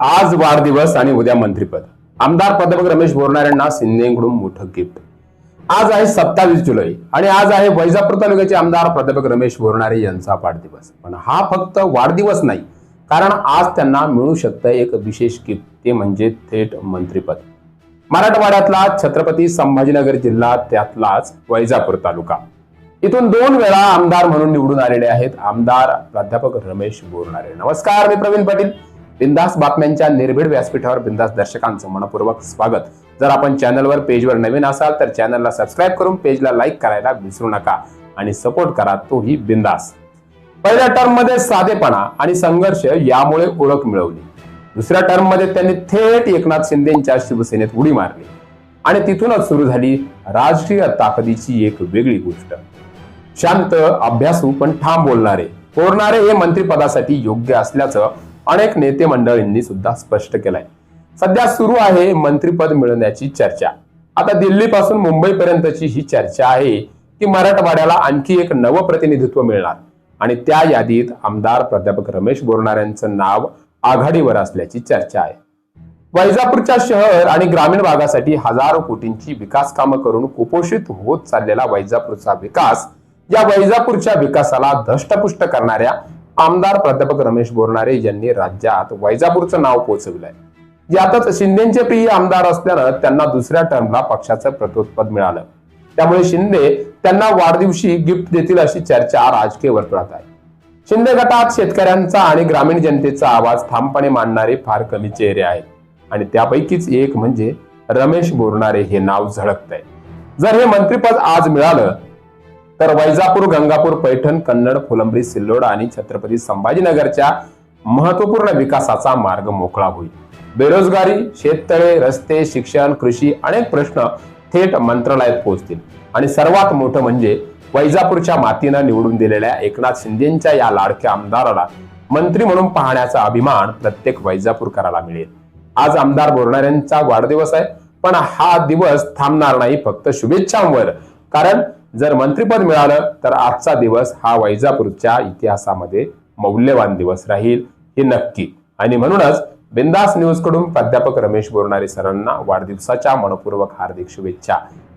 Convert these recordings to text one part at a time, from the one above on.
आज वाढदिवस आणि उद्या मंत्रीपद. आमदार प्राध्यापक रमेश बोरणाऱ्यांना शिंदेकडून मोठं गिफ्ट. आज आहे सत्तावीस जुलै आणि आज आहे वैजापूर तालुक्याचे आमदार प्राध्यापक रमेश बोरणारे यांचा वाढदिवस. पण हा फक्त वाढदिवस नाही कारण आज त्यांना मिळू शकतं एक विशेष गिफ्ट ते म्हणजे थेट मंत्रीपद. मराठवाड्यातला छत्रपती संभाजीनगर जिल्हा त्यातलाच वैजापूर तालुका. इथून दोन वेळा आमदार म्हणून निवडून आलेले आहेत आमदार प्राध्यापक रमेश बोरणारे नमस्कार मी प्रवीण पाटील. बिंदास बातम्यांच्या निर्भीड व्यासपीठावर बिंदास दर्शकांचं मनपूर्वक स्वागत. जर आपण चॅनलवर पेजवर नवीन असाल तर चॅनलला सबस्क्राईब करून पेजला लाईक करायला विसरू नका आणि सपोर्ट करा तोही बिंदास. पहिल्या टर्ममध्ये साधेपणा आणि संघर्ष यामुळे ओळख मिळवली. दुसऱ्या टर्ममध्ये त्यांनी थेट एकनाथ शिंदेच्या शिवसेनेत उडी मारली. आणि तिथूनच सुरू झाली राजकीय ताकदीची एक वेगळी गोष्ट. शांत अभ्यासू पण ठाम बोलणारे. कोरणारे हे मंत्रिपदासाठी योग्य असल्याचं अनेक नेते मंडळींनी सुद्धा स्पष्ट केलंय. सध्या सुरू आहे मंत्रीपद मिळवण्याची चर्चा. आता दिल्लीपासून मुंबईपर्यंतची ही चर्चा आहे की मराठवाड्याला आणखी एक नवं प्रतिनिधित्व मिळणार. आणि त्या यादीत आमदार प्राध्यापक रमेश बोरणार यांचं नाव आघाडीवर असल्याची चर्चा आहे. वैजापूरच्या शहर आणि ग्रामीण भागासाठी हजारो कोटींची विकास कामं करून कुपोषित होत चाललेला वैजापूरचा विकास या वैजापूरच्या विकासाला धष्टपुष्ट करणाऱ्या आमदार प्राध्यापक रमेश बोरणारे यांनी राज्यात वैजापूरचं नाव पोहोचविलंय यातच शिंदेचे प्रिय आमदार असल्यानं त्यांना दुसऱ्या टर्मला पक्षाचं प्रतोत्पद मिळालं. त्यामुळे शिंदे त्यांना वाढदिवशी गिफ्ट देतील अशी चर्चा राजकीय वर्तुळात आहे. शिंदे गटात शेतकऱ्यांचा आणि ग्रामीण जनतेचा आवाज ठामपणे मांडणारे फार कमी चेहरे आहेत. आणि त्यापैकीच एक म्हणजे रमेश बोरणारे हे नाव झळकतंय. जर हे मंत्रिपद आज मिळालं तर वैजापूर गंगापूर पैठण कन्नड फुलंब्री सिल्लोड आणि छत्रपती संभाजीनगरच्या महत्त्वपूर्ण विकासाचा मार्ग मोकळा होईल. बेरोजगारी शेततळे रस्ते शिक्षण कृषी अनेक प्रश्न थेट मंत्रालयात पोहोचतील. आणि सर्वात मोठं म्हणजे वैजापूरच्या मातीनं निवडून दिलेल्या एकनाथ शिंदेच्या या लाडक्या आमदाराला मंत्री म्हणून पाहण्याचा अभिमान प्रत्येक वैजापूरकराला मिळेल. आज आमदार बोरणाऱ्यांचा वाढदिवस आहे पण हा दिवस थांबणार नाही फक्त शुभेच्छांवर. कारण जर मंत्रिपद मिळालं तर आजचा दिवस हा वैजापूरच्या इतिहासामध्ये मौल्यवान दिवस राहील हे नक्की. आणि म्हणूनच बिंदास न्यूजकडून प्राध्यापक रमेश बोरणारे सरांना वाढदिवसाच्या मनपूर्वक हार्दिक शुभेच्छा.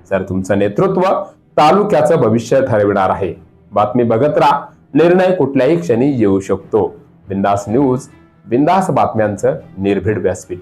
जर तुमचं नेतृत्व तालुक्याचं भविष्य ठरविणार आहे बातमी बघत राहा. निर्णय कुठल्याही क्षणी येऊ शकतो. बिंदास न्यूज बिंदास बातम्यांचं निर्भीड व्यासपीठ.